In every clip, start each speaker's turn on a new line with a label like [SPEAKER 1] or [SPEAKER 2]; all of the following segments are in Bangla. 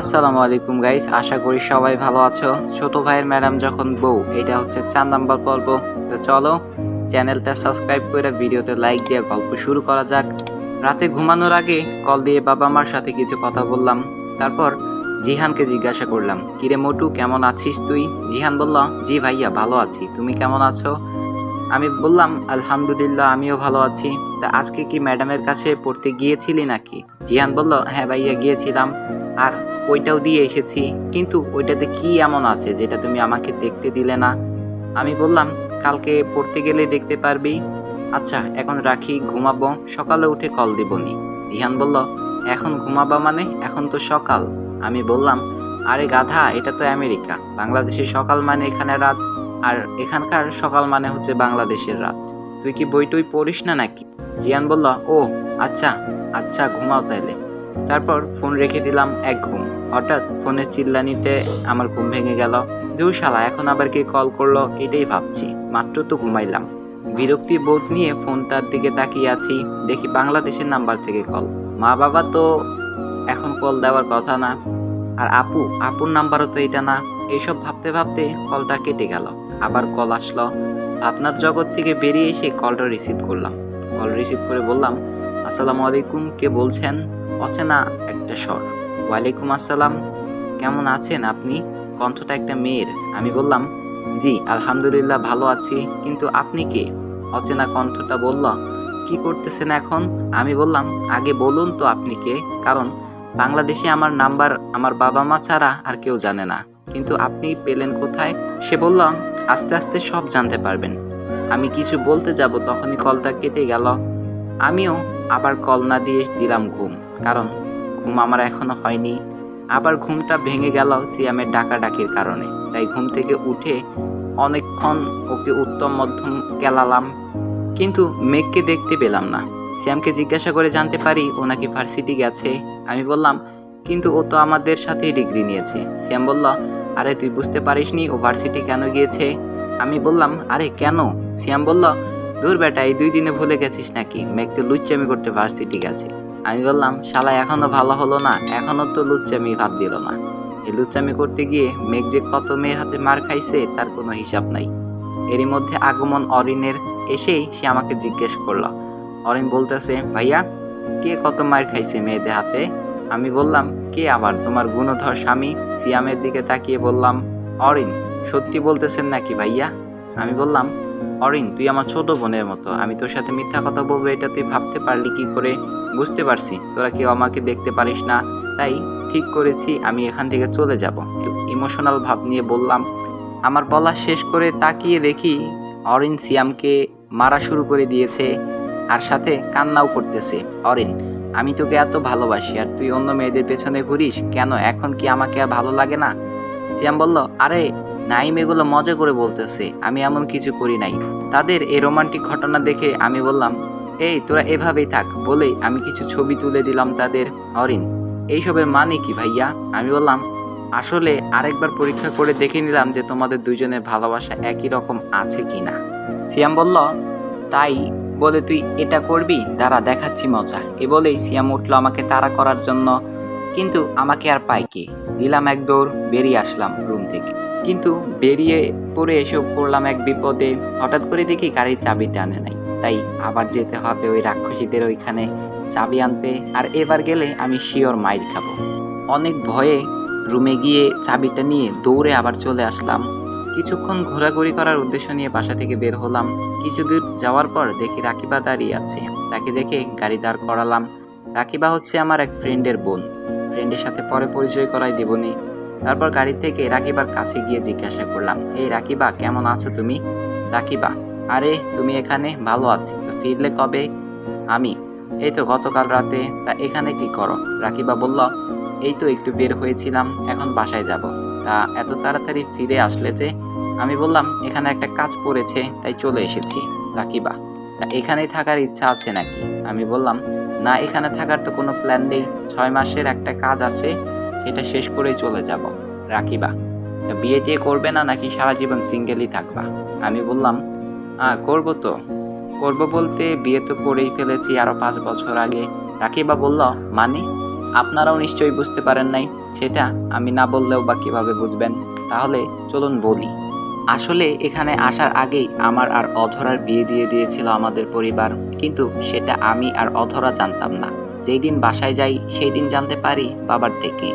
[SPEAKER 1] আসসালামু আলাইকুম গাইস আশা করি সবাই ভালো আছো। ছোট ভাইয়ের ম্যাডাম যখন বউ, এটা হচ্ছে চার নাম্বার পর্ব। তো চলো, চ্যানেলটা সাবস্ক্রাইব করে ভিডিওতে লাইক দিয়ে গল্প শুরু করা যাক। রাতে ঘুমানোর আগে কল দিয়ে বাবা মার সাথে কিছু কথা বললাম। তারপর জিহানকে জিজ্ঞাসা করলাম, কিরে মোটু, কেমন আছিস তুই? জিহান বলল, জি ভাইয়া, ভালো আছি। তুমি কেমন আছো? আমি বললাম, আলহামদুলিল্লাহ, আমিও ভালো আছি। তা আজকে কি ম্যাডামের কাছে পড়তে গিয়েছিলি নাকি? জিহান বলল হ্যাঁ ভাইয়া, গিয়েছিলাম। আর ওইটাও দিয়ে এসেছি। কিন্তু ওইটাতে কি এমন আছে যেটা তুমি আমাকে দেখতে দিলে না? আমি বললাম, কালকে পড়তে গেলে দেখতে পারবি। আচ্ছা এখন রাখি, ঘুমাবো। সকালে উঠে কল দিবনি। জিহান বলল, এখন ঘুমাবা মানে? এখন তো সকাল। আমি বললাম, আরে গাধা, এটা তো আমেরিকা। বাংলাদেশের সকাল মানে এখানে রাত, আর এখানকার সকাল মানে হচ্ছে বাংলাদেশের রাত। তুই কি বই টই পড়িস না নাকি? জিয়ান বলল, ও আচ্ছা আচ্ছা ঘুমাও তাইলে। তারপর ফোন রেখে দিলাম এক ঘুম। হঠাৎ ফোনের চিল্লানিতে আমার ঘুম ভেঙে গেল। দুই শালা, এখন আবার কে কল করল এটাই ভাবছি। মাত্র তো ঘুমাইলাম। বিরক্তি বোধ নিয়ে ফোনটার দিকে তাকিয়ে আছি। দেখি বাংলাদেশের নাম্বার থেকে কল। মা বাবা তো এখন কল দেওয়ার কথা না। আর আপু, আপুর নাম্বারও তো এটা না। এইসব ভাবতে ভাবতে কলটা কেটে গেল। আবার কল আসলো। আপনার জগৎ থেকে বেরিয়ে এসে কলটা রিসিভ করলাম। কল রিসিভ করে বললাম, আসসালামু আলাইকুম, কে বলছেন? অচেনা একটা স্বর। ওয়ালাইকুম আসসালাম। কেমন আছেন আপনি? কণ্ঠটা একটা মেয়ের। আমি বললাম, জি, আলহামদুলিল্লাহ ভালো আছি। কিন্তু আপনি কে? অচেনা কণ্ঠটা বলল, কি করতেছেন এখন? আমি বললাম, আগে বলুন তো আপনি কে? কারণ বাংলাদেশে আমার নাম্বার আমার বাবা মা ছাড়া আর কেউ জানে না। কিন্তু আপনি পেলেন কোথায়? সে বললাম আস্তে আস্তে সব জানতে পারবেন। আমি কিছু বলতে যাব, তখনই কলটা কেটে গেল। আমিও আবার কল না দিয়ে দিলাম ঘুম। কারণ ঘুম আমার এখনও হয়নি। আবার ঘুমটা ভেঙে গেল সিয়ামের ডাকাডাকির কারণে। তাই ঘুম থেকে উঠে অনেকক্ষণ ওকে উত্তম মধ্যম কেলালাম, কিন্তু মেঘকে দেখতে পেলাম না। সিয়ামকে জিজ্ঞাসা করে জানতে পারি ও নাকি ভার্সিটি গেছে। আমি বললাম, কিন্তু ও তো আমাদের সাথেই ডিগ্রি নিয়েছে। সিয়াম বলল, আরে তুই বুঝতে পারিসনি ও ভার্সিটি কেন গিয়েছে? আমি বললাম, আরে কেন? সিয়াম বলল, দূর বেটা, এই দুই দিনে ভুলে গেছিস নাকি? মেঘ তো লুচ্চামি করতে ভার্সিটি গেছে। আমি বললাম, শালা, এখনও ভালো হলো না, এখনও তো লুচ্চামি ভাব দিল না। এই লুচ্চামি করতে গিয়ে মেঘ যে কত মেয়ের হাতে মার খাইছে, তার কোনো হিসাব নাই। এরই মধ্যে আগমন অরিনের এসেই সে আমাকে জিজ্ঞেস করল, অরিন বলতেছে, ভাইয়া, কে কত মার খাইছে মেয়েদের হাতে? আমি বললাম, কে আবার? তোমার গুণধর স্বামী? সিয়ামের দিকে তাকিয়ে বললাম, অরিন, সত্যি বলতেছেন নাকি ভাইয়া? আমি বললাম, অরিন, তুই আমার ছোট বোনের মতো, আমি তোর সাথে মিথ্যা কথা বলব, এটা তুই ভাবতে পারলি কি করে? বুঝতে পারছি। তোরা কেউ আমাকে দেখতে পারিস না। তাই ঠিক করেছি, আমি এখান থেকে চলে যাব। ইমোশনাল ভাব নিয়ে বললাম। আমার বলা শেষ করে তাকিয়ে দেখি অরিন সিয়ামকে মারা শুরু করে দিয়েছে আর সাথে কান্নাও করতেছে। অরিন, আমি তোকে এত ভালোবাসি, আর তুই অন্য মেয়েদের পেছনে ঘুরিস, কেন? এখন কি আমাকে আর ভালো লাগে না? সিয়াম বলল, আরে, নাইম এগুলো মজা করে বলতেছে। আমি এমন কিছু করি নাই। তাদের এই রোমান্টিক ঘটনা দেখে আমি বললাম এই, তোরা এভাবেই থাক, বলেই আমি কিছু ছবি তুলে দিলাম তাদের, অরিন। এইসবের মানে কি ভাইয়া? আমি বললাম, আসলে আরেকবার পরীক্ষা করে দেখে নিলাম যে তোমাদের দুজনের ভালোবাসা একই রকম আছে কিনা। সিয়াম বলল, তাই বলে তুই এটা করবি? তারা দেখাচ্ছি মজা। এ বলেই সিয়াম উঠল আমাকে তাড়া করার জন্য। কিন্তু আমাকে আর পাই কি? দিলাম এক দৌড়, বেরিয়ে আসলাম রুম থেকে। কিন্তু বেরিয়ে পড়ে এসে পড়লাম এক বিপদে। হঠাৎ করে দেখি গাড়ির চাবিটা আনে নাই। তাই আবার যেতে হবে ওই রাক্ষসীদের ওইখানে চাবি আনতে। আর এবার গেলে আমি শিওর মাইর খাব। অনেক ভয়ে রুমে গিয়ে চাবিটা নিয়ে দৌড়ে আবার চলে আসলাম। কিছুক্ষণ ঘোরাঘুরি করার উদ্দেশ্য নিয়ে বাসা থেকে বের হলাম। কিছু দূর যাওয়ার পর দেখি রাকিবা দাঁড়িয়ে আছে। তাকে দেখে গাড়ি দাঁড় করালাম। রাকিবা হচ্ছে আমার এক ফ্রেন্ডের বোন। ফ্রেন্ডের সাথে পরে পরিচয় করাই দেবনি তারপর গাড়ি থেকে রাকিবার কাছে গিয়ে জিজ্ঞাসা করলাম, এই রাকিবা কেমন আছো তুমি? রাকিবা আরে, তুমি এখানে? ভালো আছি। তো ফিরলে কবে? আমি। এই তো গতকাল রাতে। তা এখানে কি করো? রাকিবা বলল, এই তো একটু বের হয়েছিলাম, এখন বাসায় যাব। তা এত তাড়াতাড়ি ফিরে আসলে যে আমি বললাম, এখানে একটা কাজ পড়েছে, তাই চলে এসেছি। রাকিবা, তা এখানেই থাকার ইচ্ছা আছে নাকি? আমি বললাম, না, এখানে থাকার তো কোনো প্ল্যান নেই। ছয় মাসের একটা কাজ আছে, সেটা শেষ করেই চলে যাব। রাকিবা, তা বিয়ে টিয়ে করবে না নাকি সারা জীবন সিঙ্গেলই থাকবা? আমি বললাম আ, করব তো। করব বলতে বিয়ে তো করেই ফেলেছি আরও পাঁচ বছর আগে। রাকিবা বলল মানে? আপনারাও নিশ্চয়ই বুঝতে পারেন নাই। সেটা আমি না বললেও বা কীভাবে বুঝবেন? তাহলে চলুন বলি। আসলে এখানে আসার আগেই আমার আর অধরার বিয়ে দিয়ে দিয়েছিল আমাদের পরিবার। কিন্তু সেটা আমি আর অধরা জানতাম না। যেই দিন বাসায় যাই, সেই দিন জানতে পারি বাবার থেকে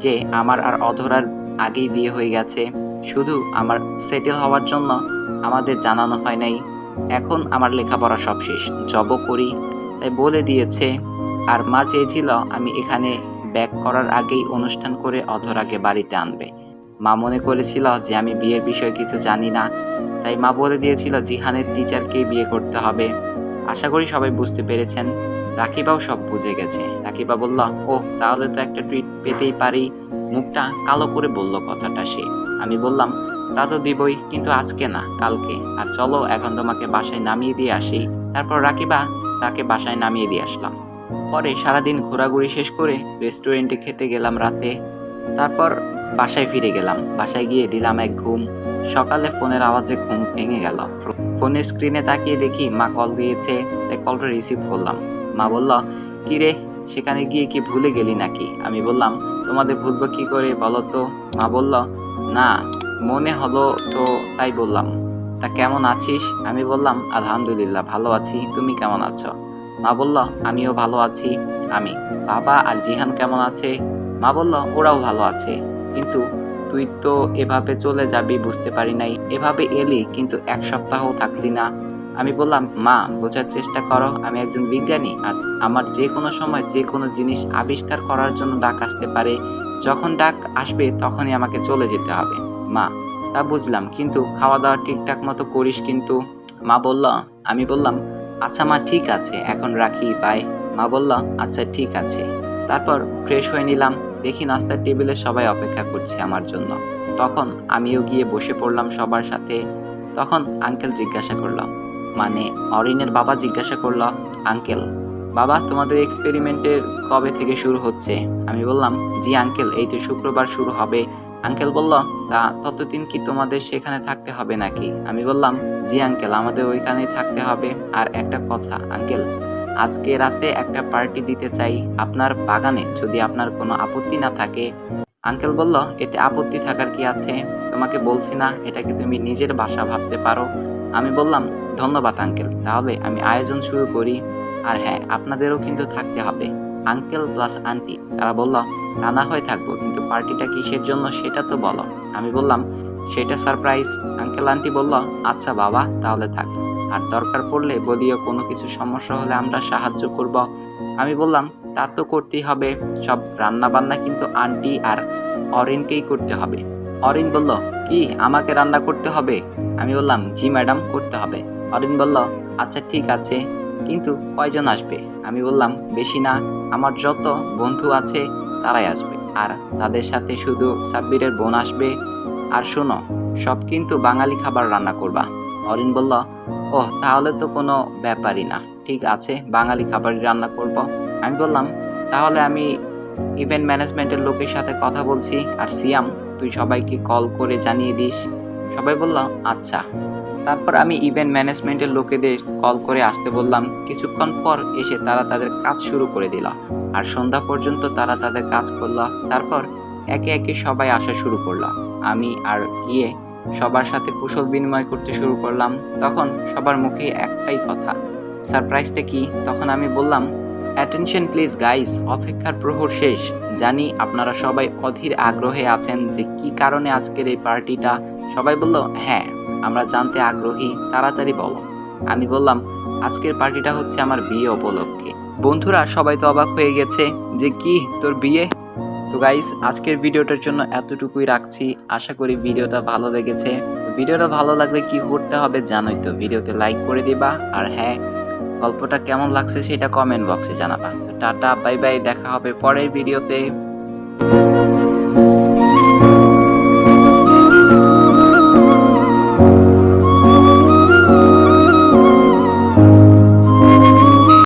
[SPEAKER 1] যে আমার আর অধরার আগেই বিয়ে হয়ে গেছে। শুধু আমার সেটেল হওয়ার জন্য আমাদের জানানো হয় নাই। এখন আমার লেখাপড়া সব শেষ। জবও করি, তাই বলে দিয়েছে। আর মা চেয়েছিল আমি এখানে ব্যাক করার আগেই অনুষ্ঠান করে অধরাকে বাড়িতে আনবে। মা মনে করেছিল যে আমি বিয়ের বিষয়ে কিছু জানি না, তাই মা বলে দিয়েছিল জিহানের টিচারকেই বিয়ে করতে হবে। আশা করি সবাই বুঝতে পেরেছেন। রাকিবাও সব বুঝে গেছে। রাকিবা বলল ও তাহলে তো একটা টুইট পেতেই পারি। মুখটা কালো করে বলল কথাটা সে। আমি বললাম তা তো দিবই, কিন্তু আজকে না, কালকে। আর চলো, এখন তোমাকে বাসায় নামিয়ে দিয়ে আসি। তারপর রাকিবা তাকে বাসায় নামিয়ে দিয়ে আসলাম। পরে সারাদিন ঘোরাঘুরি শেষ করে রেস্টুরেন্টে খেতে গেলাম রাতে। তারপর বাসায় ফিরে গেলাম। বাসায় গিয়ে দিলাম এক ঘুম। সকালে ফোনের আওয়াজে ঘুম ভেঙে গেল। ফোনের স্ক্রিনে তাকিয়ে দেখি মা কল দিয়েছে, তাই কলটা রিসিভ করলাম। মা বলল, কি রে, সেখানে গিয়ে কি ভুলে গেলি নাকি? আমি বললাম, তোমাদের ভুলবো কি করে বলো তো? মা বলল, না মনে হলো তো তাই বললাম, তা কেমন আছিস? আমি বললাম, আলহামদুলিল্লাহ, ভালো আছি। তুমি কেমন আছো? মা বলল, আমিও ভালো আছি, আমি। বাবা আর জিহান কেমন আছে? মা বলল, ওরাও ভালো আছে, কিন্তু তুই তো এভাবে চলে যাবি বুঝতে পারি নাই। এভাবে এলি কিন্তু এক সপ্তাহ থাকলি না। আমি বললাম, মা, বোঝার চেষ্টা করো, আমি একজন বিজ্ঞানী আর আমার যে কোনো সময় যে কোনো জিনিস আবিষ্কার করার জন্য ডাক আসতে পারে। যখন ডাক আসবে তখনই আমাকে চলে যেতে হবে। মা, তা বুঝলাম, কিন্তু খাওয়া দাওয়া ঠিকঠাক মতো করিস কিন্তু? মা বলল, আমি বললাম আচ্ছা মা, ঠিক আছে, এখন রাখি বাই মা বলল আচ্ছা ঠিক আছে। তারপর ফ্রেশ হয়ে নিলাম, দেখি নাস্তার টেবিলে সবাই অপেক্ষা করছে আমার জন্য। তখন আমিও গিয়ে বসে পড়লাম সবার সাথে। তখন আঙ্কেল জিজ্ঞাসা করলাম মানে অরিনের বাবা জিজ্ঞাসা করল আঙ্কেল বাবা তোমাদের এক্সপেরিমেন্টের কবে থেকে শুরু হচ্ছে? আমি বললাম, জি আঙ্কেল এই তো শুক্রবার শুরু হবে। আঙ্কেল বলল, তা ততদিন কি তোমাদের সেখানে থাকতে হবে নাকি? আমি বললাম, জি আঙ্কেল, আমাদের ওইখানেই থাকতে হবে। আর একটা কথা, আঙ্কেল, আজকে রাতে একটা পার্টি দিতে চাই আপনার বাগানে, যদি আপনার কোনো আপত্তি না থাকে। আঙ্কেল বলল, এতে আপত্তি থাকার কি আছে? তোমাকে বলছি না, এটাকে তুমি নিজের বাসা ভাবতে পারো। আমি বললাম, ধন্যবাদ আঙ্কেল, তাহলে আমি আয়োজন শুরু করি। আর হ্যাঁ আপনাদেরও কিন্তু থাকতে হবে। আঙ্কেল প্লাস আন্টি, তারা বলল তা না হয়ে থাকব, কিন্তু পার্টিটা কিসের জন্য সেটা তো বলো। আমি বললাম, সেটা সারপ্রাইজ। আঙ্কেল আন্টি বলল আচ্ছা বাবা, তাহলে থাক। আর দরকার পড়লে বলিও কোনো কিছু সমস্যা হলে আমরা সাহায্য করব। আমি বললাম, তা তো করতেই হবে। সব রান্না বান্না কিন্তু আন্টি আর অরিনকেই করতে হবে। অরিন বলল, কি, আমাকে রান্না করতে হবে? আমি বললাম, জি ম্যাডাম, করতে হবে। অরিন বলল আচ্ছা ঠিক আছে। কিন্তু কয়জন আসবে? আমি বললাম, বেশি না। আমার যত বন্ধু আছে, তারাই আসবে। আর তাদের সাথে শুধু সাব্বিরের বোন আসবে। আর শোনো, সব কিন্তু বাঙালি খাবার রান্না করবা। অরিন বলল ও তাহলে তো কোনো ব্যাপারই না। ঠিক আছে, বাঙালি খাবারই রান্না করব। আমি বললাম, তাহলে আমি ইভেন্ট ম্যানেজমেন্টের লোকের সাথে কথা বলছি। আর সিয়াম, তুই সবাইকে কল করে জানিয়ে দিস। সবাই বলল আচ্ছা। তারপর আমি ইভেন্ট ম্যানেজমেন্টের লোকেদের কল করে আসতে বললাম। কিছুক্ষণ পর এসে তারা তাদের কাজ শুরু করে দিল। আর সন্ধ্যা পর্যন্ত তারা তাদের কাজ করল। তারপর একে একে সবাই আসা শুরু করল। আমি আর গিয়ে সবার সাথে কুশল বিনিময় করতে শুরু করলাম। তখন সবার মুখে একটাই কথা সারপ্রাইজটা কি? তখন আমি বললাম অ্যাটেনশন প্লিজ গাইস অপেক্ষার প্রহর শেষ। জানি আপনারা সবাই অধীর আগ্রহে আছেন যে কি কারণে আজকের এই পার্টিটা সবাই বলল হ্যাঁ আমরা জানতে আগ্রহী, তাড়াতাড়ি বলো। আমি বললাম, আজকের পার্টিটা হচ্ছে আমার বিয়ে উপলক্ষে। বন্ধুরা, সবাই তো অবাক হয়ে গেছে যে, কি, তোর বিয়ে? তো গাইস আজকের ভিডিওটার জন্য এতটুকুই রাখছি। আশা করি ভিডিওটা ভালো লেগেছে। ভিডিওটা ভালো লাগলে কি করতে হবে জানোই তো, ভিডিওতে লাইক করে দিবা। আর হ্যাঁ গল্পটা কেমন লাগছে সেটা কমেন্ট বক্সে জানাবা। তো টাটা বাই বাই দেখা হবে পরের ভিডিওতে।